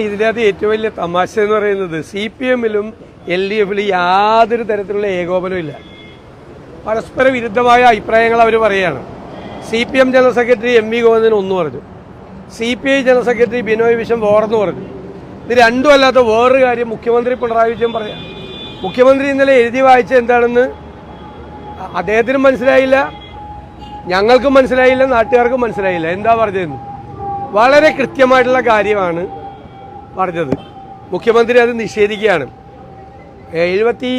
ഇതിന്റെ ഏറ്റവും വലിയ തമാശ എന്ന് പറയുന്നത് സി പി എമ്മിലും എൽ ഡി എഫിലും യാതൊരു തരത്തിലുള്ള ഏകോപനവും ഇല്ല. പരസ്പര വിരുദ്ധമായ അഭിപ്രായങ്ങൾ അവർ പറയുകയാണ്. C P M general secretary M V Govindan ഒന്ന് പറഞ്ഞു. C P I general secretary Binoy Viswam വേറെന്ന് പറഞ്ഞു. ഇത് രണ്ടും അല്ലാത്ത വേറൊരു കാര്യം മുഖ്യമന്ത്രി പിണറായി വിജയൻ പറയാം. മുഖ്യമന്ത്രി ഇന്നലെ എഴുതി വായിച്ച എന്താണെന്ന് അദ്ദേഹത്തിനും മനസ്സിലായില്ല. ഞങ്ങൾക്കും മനസ്സിലായില്ല നാട്ടുകാർക്കും മനസ്സിലായില്ല. എന്താ പറഞ്ഞതെന്ന്? വളരെ കൃത്യമായിട്ടുള്ള കാര്യമാണ് പറഞ്ഞത്. മുഖ്യമന്ത്രി അത് നിഷേധിക്കുകയാണ്. എഴുപത്തി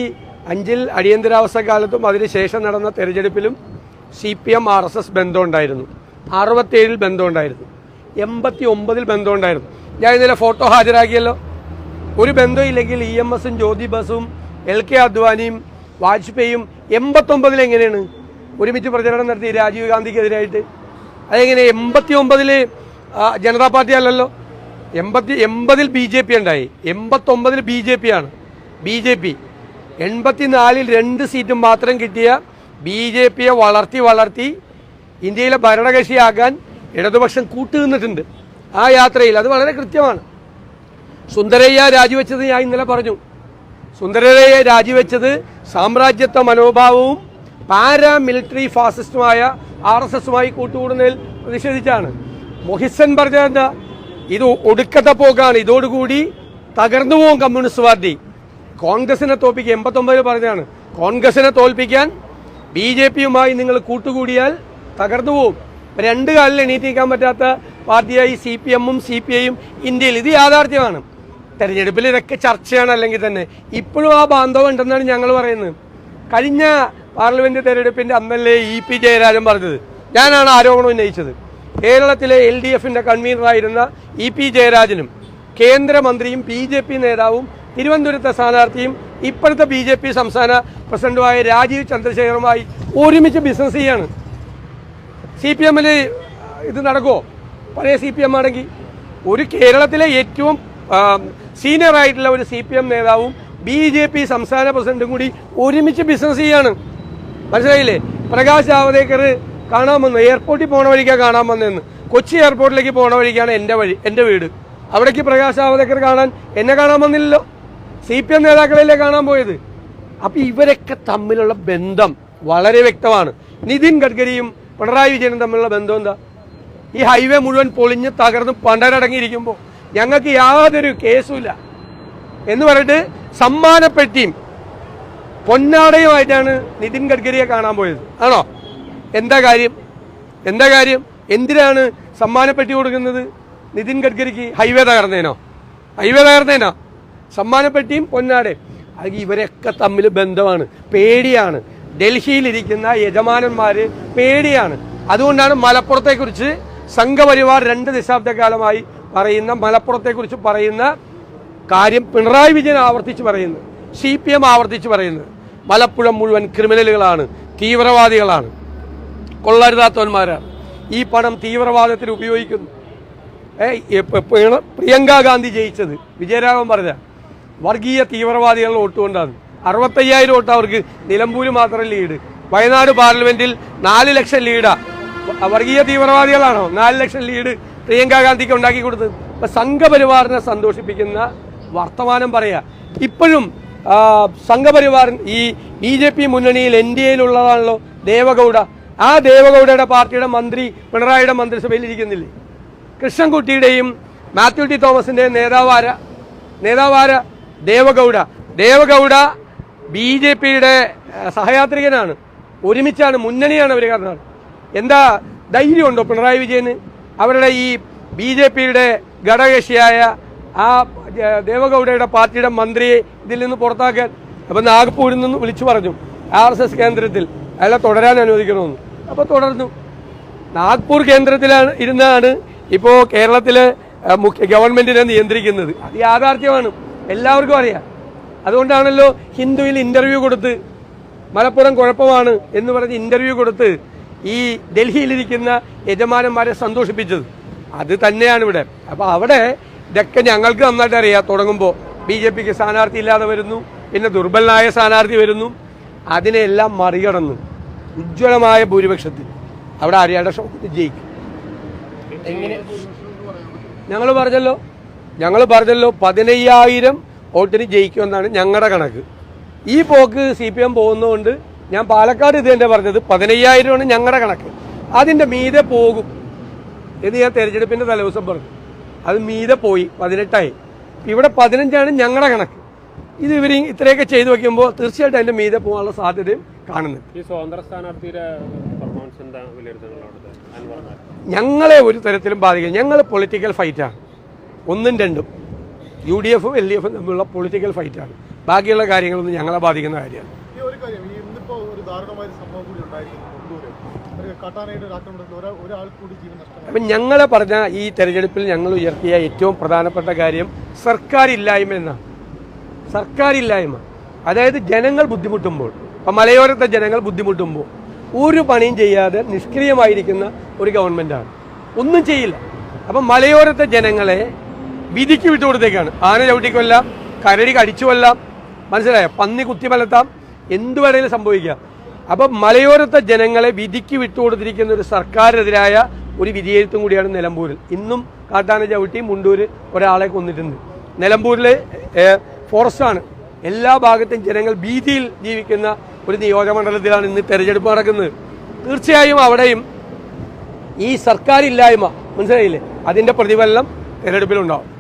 അഞ്ചിൽ അടിയന്തരാവസ്ഥ കാലത്തും അതിനുശേഷം നടന്ന തെരഞ്ഞെടുപ്പിലും C P M R S S ബന്ധമുണ്ടായിരുന്നു. അറുപത്തേഴിൽ ബന്ധമുണ്ടായിരുന്നു. എൺപത്തി ഒമ്പതിൽ ബന്ധമുണ്ടായിരുന്നു. ഞാൻ ഇന്നലെ ഫോട്ടോ ഹാജരാക്കിയല്ലോ. ഒരു ബന്ധമില്ലെങ്കിൽ ഇ എം എസും ജ്യോതി ബസും എൽ കെ അദ്വാനിയും വാജ്പേയും എൺപത്തൊമ്പതിൽ എങ്ങനെയാണ്? ഒരുമിച്ച് പ്രചരണം നടത്തി രാജീവ് ഗാന്ധിക്കെതിരായിട്ട്. അതെങ്ങനെ എൺപത്തി ഒമ്പതിൽ ജനതാ പാർട്ടി അല്ലല്ലോ? എൺപത്തി എൺപതിൽ ബി ജെ പി ഉണ്ടായി. എൺപത്തൊമ്പതിൽ ബി ജെ പി ആണ്. B J P. എൺപത്തിനാലിൽ രണ്ട് സീറ്റും മാത്രം കിട്ടിയ ബി ജെ പിയെ വളർത്തി വളർത്തി ഇന്ത്യയിലെ ഭരണകക്ഷിയാകാൻ ഇടതുപക്ഷം കൂട്ടുനിന്നിട്ടുണ്ട്. ആ യാത്രയിൽ അത് വളരെ കൃത്യമാണ്. സുന്ദരയ്യ രാജിവെച്ചത് ഞാൻ ഇന്നലെ പറഞ്ഞു. സുന്ദരയ്യ രാജിവെച്ചത് സാമ്രാജ്യത്വ മനോഭാവവും പാരാമിലിറ്ററി ഫാസിസ്റ്റുമായ ആർ എസ് എസുമായി കൂട്ടുകൂടുന്നതിൽ പ്രതിഷേധിച്ചാണ്. മൊഹിസൻ പറഞ്ഞത് എന്താ? ഇത് ഒടുക്കത്തെ പോക്കാണ് ഇതോടുകൂടി തകർന്നു പോകും കമ്മ്യൂണിസ്റ്റ് പാർട്ടി. കോൺഗ്രസിനെ തോൽപ്പിക്കുക എൺപത്തൊമ്പതിൽ പറഞ്ഞതാണ്. കോൺഗ്രസിനെ തോൽപ്പിക്കാൻ ബി ജെ പിയുമായി നിങ്ങൾ കൂട്ടുകൂടിയാൽ തകർന്നു പോകും. രണ്ട് കാലിൽ എണീറ്റിരിക്കാൻ പറ്റാത്ത പാർട്ടിയായി സി പി എമ്മും സി പി ഐയും ഇന്ത്യയിൽ. ഇത് യാഥാർത്ഥ്യമാണ്. തെരഞ്ഞെടുപ്പിൽ ഇതൊക്കെ ചർച്ചയാണ് അല്ലെങ്കിൽ തന്നെ. ഇപ്പോഴും ആ ബാന്ധവം ഉണ്ടെന്നാണ് ഞങ്ങൾ പറയുന്നത്. കഴിഞ്ഞ പാർലമെന്റ് തെരഞ്ഞെടുപ്പിന്റെ അന്നല്ലേ ഇ പി ജയരാജൻ പറഞ്ഞത്. ഞാനാണ് ആരോപണം ഉന്നയിച്ചത്. കേരളത്തിലെ എൽ ഡി എഫിന്റെ കൺവീനറായിരുന്ന ഇ പി ജയരാജനും കേന്ദ്രമന്ത്രിയും ബി ജെ പി നേതാവും തിരുവനന്തപുരത്തെ സ്ഥാനാർത്ഥിയും ഇപ്പോഴത്തെ ബി ജെ പി സംസ്ഥാന പ്രസിഡന്റുമായ രാജീവ് ചന്ദ്രശേഖറുമായി ഒരുമിച്ച് ബിസിനസ് ചെയ്യാണ്. സി പി എമ്മിൽ ഇത് നടക്കുമോ പഴയ സി പി എം ആണെങ്കിൽ ഒരു കേരളത്തിലെ ഏറ്റവും സീനിയർ ആയിട്ടുള്ള ഒരു സി പി എം നേതാവും ബി ജെ പി സംസ്ഥാന പ്രസിഡന്റും കൂടി ഒരുമിച്ച് ബിസിനസ് ചെയ്യാണ്. മനസ്സിലായില്ലേ? പ്രകാശ് ജാവദേക്കർ കാണാൻ വന്നു. എയർപോർട്ടിൽ പോണ വഴിക്കാണ് കാണാൻ വന്നതെന്ന് കൊച്ചി എയർപോർട്ടിലേക്ക് പോണ വഴിക്കാണ് എന്റെ വഴി എന്റെ വീട്. അവിടേക്ക് പ്രകാശ് ജാവദേക്കർ കാണാൻ എന്നെ കാണാൻ വന്നില്ലല്ലോ. സി പി എം നേതാക്കളല്ലേ കാണാൻ പോയത്. അപ്പൊ ഇവരൊക്കെ തമ്മിലുള്ള ബന്ധം വളരെ വ്യക്തമാണ്. നിതിൻ ഗഡ്കരിയും പിണറായി വിജയനും തമ്മിലുള്ള ബന്ധം എന്താ? ഈ ഹൈവേ മുഴുവൻ പൊളിഞ്ഞ് തകർന്ന് പണ്ടരടങ്ങിയിരിക്കുമ്പോൾ ഞങ്ങൾക്ക് യാതൊരു കേസുമില്ല. എന്ന് പറഞ്ഞിട്ട് സമ്മാനപ്പെട്ടിയും പൊന്നാടയുമായിട്ടാണ് നിതിൻ ഗഡ്കരിയെ കാണാൻ പോയത്. ആണോ? എന്താ കാര്യം? എന്താ കാര്യം? എന്തിനാണ് സമ്മാനപ്പെട്ടി കൊടുക്കുന്നത്? നിതിൻ ഗഡ്കരിക്ക് ഹൈവേ തകർന്നേനോ? ഹൈവേ തകർന്നേനോ? സമ്മാനപ്പെട്ടിയും പൊന്നാടയും അത് ഇവരൊക്കെ തമ്മിൽ ബന്ധമാണ് പേടിയാണ്. ഡൽഹിയിലിരിക്കുന്ന യജമാനന്മാര് പേടിയാണ്. അതുകൊണ്ടാണ് മലപ്പുറത്തെക്കുറിച്ച് സംഘപരിവാർ രണ്ട് ദശാബ്ദക്കാലമായി പറയുന്ന മലപ്പുറത്തെക്കുറിച്ച് പറയുന്ന കാര്യം പിണറായി വിജയൻ ആവർത്തിച്ച് പറയുന്നത് സി പി എം ആവർത്തിച്ച് പറയുന്നത്. മലപ്പുഴം മുഴുവൻ ക്രിമിനലുകളാണ് തീവ്രവാദികളാണ്. കൊള്ളരുതാത്തവന്മാരാണ്. ഈ പണം തീവ്രവാദത്തിൽ ഉപയോഗിക്കുന്നു. പ്രിയങ്ക ഗാന്ധി ജയിച്ചത്. വിജയരാഘവൻ പറഞ്ഞ വർഗീയ തീവ്രവാദികളുടെ വോട്ട് കൊണ്ടാണ്. അറുപത്തയ്യായിരം വോട്ട് അവർക്ക് നിലമ്പൂര് മാത്രം ലീഡ്. വയനാട് പാർലമെന്റിൽ നാല് ലക്ഷം ലീഡാ. വർഗീയ തീവ്രവാദികളാണോ? നാല് ലക്ഷം ലീഡ് പ്രിയങ്ക ഗാന്ധിക്ക് ഉണ്ടാക്കി കൊടുത്തത്. അപ്പൊ സംഘപരിവാറിനെ സന്തോഷിപ്പിക്കുന്ന വർത്തമാനം പറയാ. ഇപ്പോഴും സംഘപരിവാർ ഈ ബി ജെ പി മുന്നണിയിൽ എൻ ഡി എയിലുള്ളതാണല്ലോ ദേവഗൌഡ. ആ ദേവഗൗഡയുടെ പാർട്ടിയുടെ മന്ത്രി പിണറായിയുടെ മന്ത്രിസഭയിൽ ഇരിക്കുന്നില്ലേ? കൃഷ്ണൻകുട്ടിയുടെയും മാത്യു ടി തോമസിന്റെയും നേതാവാര നേതാവാര ദേവഗൗഡ. ദേവഗൗഡ ബി ജെ പിയുടെ സഹയാത്രികനാണ്. ഒരുമിച്ചാണ് മുന്നണിയാണ് അവർ കാരണം എന്താ ധൈര്യമുണ്ടോ പിണറായി വിജയന്? അവരുടെ ഈ ബി ജെ പിയുടെ ഘടകകക്ഷിയായ ആ ദേവഗൗഡയുടെ പാർട്ടിയുടെ മന്ത്രിയെ ഇതിൽ നിന്ന് പുറത്താക്കാൻ അപ്പം നാഗ്പൂരിൽ നിന്ന് വിളിച്ചു പറഞ്ഞു. ആർ എസ് എസ് കേന്ദ്രത്തിൽ. അയാളെ തുടരാൻ അനുവദിക്കണമെന്ന്. അപ്പൊ തുടർന്നു. നാഗ്പൂർ കേന്ദ്രത്തിലാണ് ഇരുന്നാണ് ഇപ്പോൾ കേരളത്തിലെ മുഖ്യ ഗവൺമെന്റിനെ നിയന്ത്രിക്കുന്നത്. അത് യാഥാർത്ഥ്യമാണ്. എല്ലാവർക്കും അറിയാം. അതുകൊണ്ടാണല്ലോ ഹിന്ദുവിൽ ഇന്റർവ്യൂ കൊടുത്ത് മലപ്പുറം കുഴപ്പമാണ് എന്ന് പറഞ്ഞ് ഇന്റർവ്യൂ കൊടുത്ത് ഈ ഡൽഹിയിലിരിക്കുന്ന യജമാനന്മാരെ സന്തോഷിപ്പിച്ചത്. അത് തന്നെയാണ് ഇവിടെ. അപ്പോൾ അവിടെ ഇതൊക്കെ ഞങ്ങൾക്ക് നന്നായിട്ട് അറിയാം. തുടങ്ങുമ്പോൾ ബി ജെ പിക്ക് സ്ഥാനാർത്ഥി ഇല്ലാതെ വരുന്നു. പിന്നെ ദുർബലനായ സ്ഥാനാർത്ഥി വരുന്നു. അതിനെല്ലാം മറികടന്നു. ഉജ്ജ്വലമായ ഭൂരിപക്ഷത്തിൽ. അവിടെ ഷോക്ക് ജയിക്കും. എങ്ങനെ? ഞങ്ങൾ പറഞ്ഞല്ലോ. ഞങ്ങൾ പറഞ്ഞല്ലോ പതിനയ്യായിരം വോട്ടിന് ജയിക്കുമെന്നാണ് ഞങ്ങളുടെ കണക്ക്. ഈ പോക്ക് സി പി എം പോകുന്നതുകൊണ്ട് ഞാൻ പാലക്കാട് ഇത് തന്നെ പറഞ്ഞത് പതിനയ്യായിരമാണ് ഞങ്ങളുടെ കണക്ക്. അതിന്റെ മീതെ പോകും എന്ന് ഞാൻ തെരഞ്ഞെടുപ്പിന്റെ തലേദിവസം പറഞ്ഞു. അത് മീതെ പോയി പതിനെട്ടായി. ഇവിടെ പതിനഞ്ചാണ് ഞങ്ങളുടെ കണക്ക്. ഇത് ഇവർ ഇത്രയൊക്കെ ചെയ്തു വെക്കുമ്പോൾ തീർച്ചയായിട്ടും അതിന്റെ മീതെ പോകാനുള്ള സാധ്യതയും കാണുന്നുണ്ട്. ഈ സ്വതന്ത്ര സ്ഥാനാർത്ഥിയുടെ പെർഫോമൻസ് എന്താ? ഞങ്ങളെ ഒരു തരത്തിലും ബാധിക്കില്ല. ഞങ്ങൾ പൊളിറ്റിക്കൽ ഫൈറ്റാണ് ഒന്നും രണ്ടും. യു ഡി എഫും എൽ ഡി എഫും തമ്മിലുള്ള പൊളിറ്റിക്കൽ ഫൈറ്റാണ് ബാക്കിയുള്ള കാര്യങ്ങളൊന്നും ഞങ്ങളെ ബാധിക്കുന്ന കാര്യമാണ്. ഈ ഒരു കാര്യം ഇന്നിപ്പോ ഒരു ദാരുണമായ സംഭവം കൂടി ഉണ്ടായിരുന്നു കൊണ്ടൂര്. ഒരു കാട്ടാനയുടെ ഒരു ആക്രമണത്തിൽ ഒരാ- ഒരാൾ കൂടി ജീവൻ നഷ്ടമായി അപ്പം ഞങ്ങളെ പറഞ്ഞ ഈ തെരഞ്ഞെടുപ്പിൽ ഞങ്ങൾ ഉയർത്തിയ ഏറ്റവും പ്രധാനപ്പെട്ട കാര്യം സർക്കാർ ഇല്ലായ്മ എന്നാണ്. സർക്കാർ ഇല്ലായ്മ അതായത് ജനങ്ങൾ ബുദ്ധിമുട്ടുമ്പോൾ ഇപ്പം മലയോരത്തെ ജനങ്ങൾ ബുദ്ധിമുട്ടുമ്പോൾ ഒരു പണിയും ചെയ്യാതെ നിഷ്ക്രിയമായിരിക്കുന്ന ഒരു ഗവൺമെന്റാണ് ഒന്നും ചെയ്യില്ല. അപ്പം മലയോരത്തെ ജനങ്ങളെ വിധിക്ക് വിട്ടു കൊടുത്തേക്കാണ്. ആന ചവിട്ടിക്കൊല്ലാം കരടി കടിച്ചു കൊല്ലാം മനസ്സിലായോ? പന്നി കുത്തി മലത്താം എന്തു വേണേലും സംഭവിക്കാം. അപ്പം മലയോരത്തെ ജനങ്ങളെ വിധിക്ക് വിട്ടു കൊടുത്തിരിക്കുന്ന ഒരു സർക്കാരിനെതിരായ ഒരു വിധിയെഴുത്തും കൂടിയാണ് നിലമ്പൂരിൽ. ഇന്നും കാട്ടാന ചവിട്ടി മുണ്ടൂർ ഒരാളെ കൊന്നിട്ടുണ്ട്. നിലമ്പൂരിലെ ഏഹ്, ഫോറസ്റ്റാണ്. എല്ലാ ഭാഗത്തും ജനങ്ങൾ ഭീതിയിൽ ജീവിക്കുന്ന ഒരു നിയോജകമണ്ഡലത്തിലാണ് ഇന്ന് തെരഞ്ഞെടുപ്പ് നടക്കുന്നത്. തീർച്ചയായും അവിടെയും ഈ സർക്കാരില്ലായ്മ മനസ്സിലായില്ലേ? അതിന്റെ പ്രതിഫലനം തെരഞ്ഞെടുപ്പിലുണ്ടാവും.